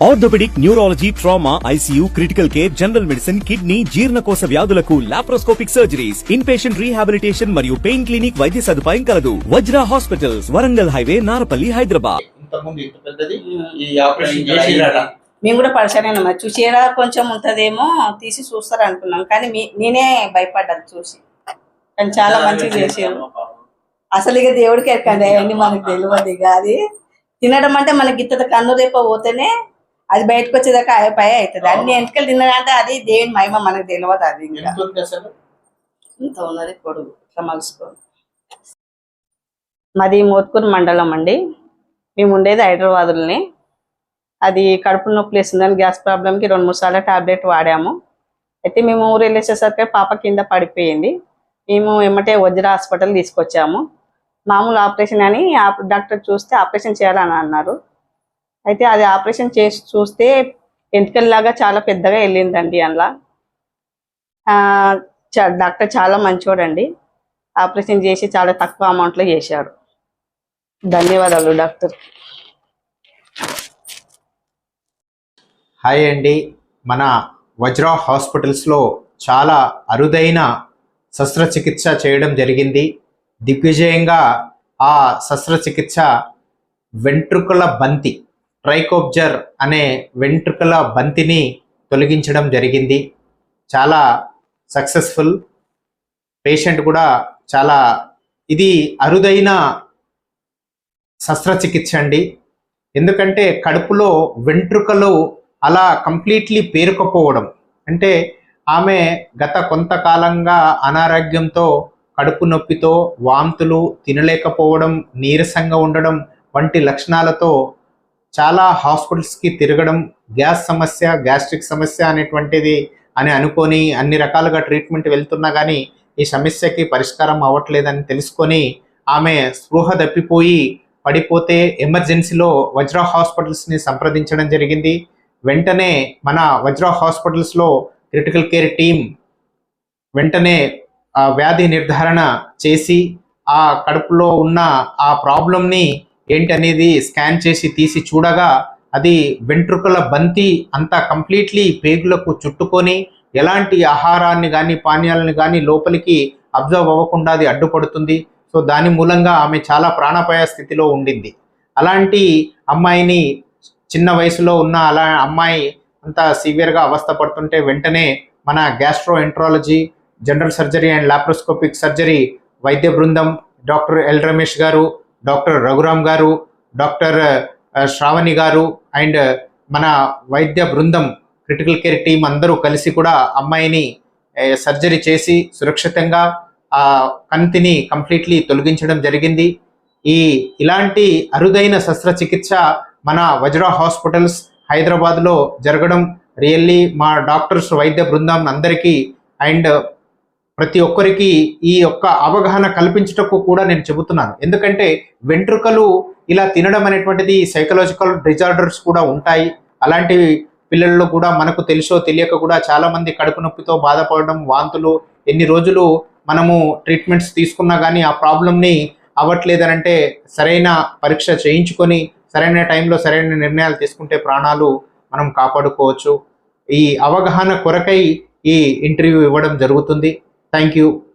Orthopaedic neurology trauma ICU critical care general medicine kidney జీర్ణకోశ వ్యాధులకు laparoscopic surgeries in patient rehabilitation మరియు pain clinic వైద్య సదుపాయం కలదు. Vajra hospitals Warangal highway Narapalli Hyderabad. ఇంతకుముందు ఇంత పెద్దది? ఈ ఆపరేషన్ చేసిరాట మేము కూడా పరిచయం మరి చూసేలా కొంచెం ఉంటదేమో తీసి చూస్తారు అనుకున్నాం. కానీ నేనే భయపడ్డాను చూసి. కానీ చాలా మంచిగా చేసారు అసలు ఇక దేవుడికి ఎక్కండి అవన్నీ మనకు తెలియదు ఇక. అది తినడం అంటే మనకి ఇంత కన్ను రేప పోతేనే అది బయటకు వచ్చేదాకా పై అవుతుంది. అన్ని ఎంటకలు తిన్నాడంటే అది దేవుని మహిమ మనకు తెలియదు అది ఇంకా. ఇంత ఉన్నది పొడుగు ఇట్లా మలుసుకో మాది మోత్కూరు మండలం అండి. మేము ఉండేది హైదరాబాద్లోనే. అది కడుపు నొప్పి వేసిందని గ్యాస్ ప్రాబ్లంకి రెండు మూడు సార్లు టాబ్లెట్ వాడాము. అయితే మేము ఊరు వెళ్ళేసేసరికి పాప కింద పడిపోయింది. మేము ఎమ్మటే వజ్ర హాస్పిటల్ తీసుకొచ్చాము. మామూలు ఆపరేషన్ అని డాక్టర్ చూస్తే ఆపరేషన్ చేయాలని అన్నారు. అయితే అది ఆపరేషన్ చేసి చూస్తే ఎంటికల్లాగా చాలా పెద్దగా వెళ్ళిందండి అందులో. చ- డాక్టర్ చాలా మంచివాడండి ఆపరేషన్ చేసి చాలా తక్కువ అమౌంట్లో చేశాడు. ధన్యవాదాలు డాక్టర్. హాయ్ అండి. మన వజ్రా హాస్పిటల్స్లో చాలా అరుదైన శస్త్రచికిత్స చేయడం జరిగింది. దిగ్విజయంగా ఆ శస్త్రచికిత్స వెంట్రుకల బంతి ట్రైకోబ్జర్ అనే వెంట్రుకల బంతిని తొలగించడం జరిగింది. చాలా సక్సెస్ఫుల్. పేషెంట్ కూడా చాలా ఇది అరుదైన శస్త్రచికిత్స అండి. ఎందుకంటే కడుపులో వెంట్రుకలు అలా కంప్లీట్లీ పేరుకపోవడం. అంటే ఆమె గత కొంతకాలంగా అనారోగ్యంతో కడుపు నొప్పితో వాంతులు తినలేకపోవడం నీరసంగా ఉండడం వంటి లక్షణాలతో చాలా హాస్పిటల్స్కి తిరగడం గ్యాస్ సమస్య గ్యాస్ట్రిక్ సమస్య అనేటువంటిది అని అనుకొని అన్ని రకాలుగా ట్రీట్మెంట్ వెళ్తున్నా కానీ ఈ సమస్యకి పరిష్కారం అవ్వట్లేదని తెలుసుకొని ఆమె స్పృహ తప్పిపోయి పడిపోతే ఎమర్జెన్సీలో వజ్ర హాస్పిటల్స్ని సంప్రదించడం జరిగింది. వెంటనే మన వజ్ర హాస్పిటల్స్లో క్రిటికల్ కేర్ టీం వెంటనే ఆ వ్యాధి నిర్ధారణ చేసి ఆ కడుపులో ఉన్న ఆ ప్రాబ్లంని ఏంటనేది స్కాన్ చేసి తీసి చూడగా అది వెంట్రుకల బంతి అంతా కంప్లీట్లీ పేగులకు చుట్టుకొని ఎలాంటి ఆహారాన్ని కానీ పానీయాలను కానీ లోపలికి అబ్జర్వ్ అవ్వకుండా అది అడ్డుపడుతుంది. సో దాని మూలంగా ఆమె చాలా ప్రాణాపాయ స్థితిలో ఉండింది. అలాంటి అమ్మాయిని చిన్న వయసులో ఉన్న అలా అమ్మాయి అంత సివియర్గా అవస్థ పడుతుంటే వెంటనే మన gastroenterology general surgery and laparoscopic surgery వైద్య బృందం డాక్టర్ ఎల్ రమేష్ గారు డాక్టర్ రఘురామ్ గారు డాక్టర్ శ్రావణి గారు అండ్ మన వైద్య బృందం క్రిటికల్ కేర్ టీం అందరూ కలిసి కూడా అమ్మాయిని సర్జరీ చేసి సురక్షితంగా ఆ కంతిని కంప్లీట్లీ తొలగించడం జరిగింది. ఈ ఇలాంటి అరుదైన శస్త్రచికిత్స మన వజ్రా హాస్పిటల్స్ హైదరాబాద్లో జరగడం రియల్లీ మా డాక్టర్స్ వైద్య బృందం అందరికీ అండ్ ప్రతి ఒక్కరికి ఈ యొక్క అవగాహన కల్పించుటకు కూడా నేను చెబుతున్నాను. ఎందుకంటే వెంట్రుకలు ఇలా తినడం అనేటువంటిది సైకలాజికల్ డిజార్డర్స్ కూడా ఉంటాయి. అలాంటి పిల్లల్లో కూడా మనకు తెలుసో తెలియక కూడా చాలామంది కడుపు నొప్పితో బాధపడడం వాంతులు ఎన్ని రోజులు మనము ట్రీట్మెంట్స్ తీసుకున్నా కానీ ఆ ప్రాబ్లమ్ని అవ్వట్లేదనంటే సరైన పరీక్ష చేయించుకొని సరైన టైంలో సరైన నిర్ణయాలు తీసుకుంటే ప్రాణాలు మనం కాపాడుకోవచ్చు. ఈ అవగాహన కొరకై ఈ ఇంటర్వ్యూ ఇవ్వడం జరుగుతుంది. Thank you.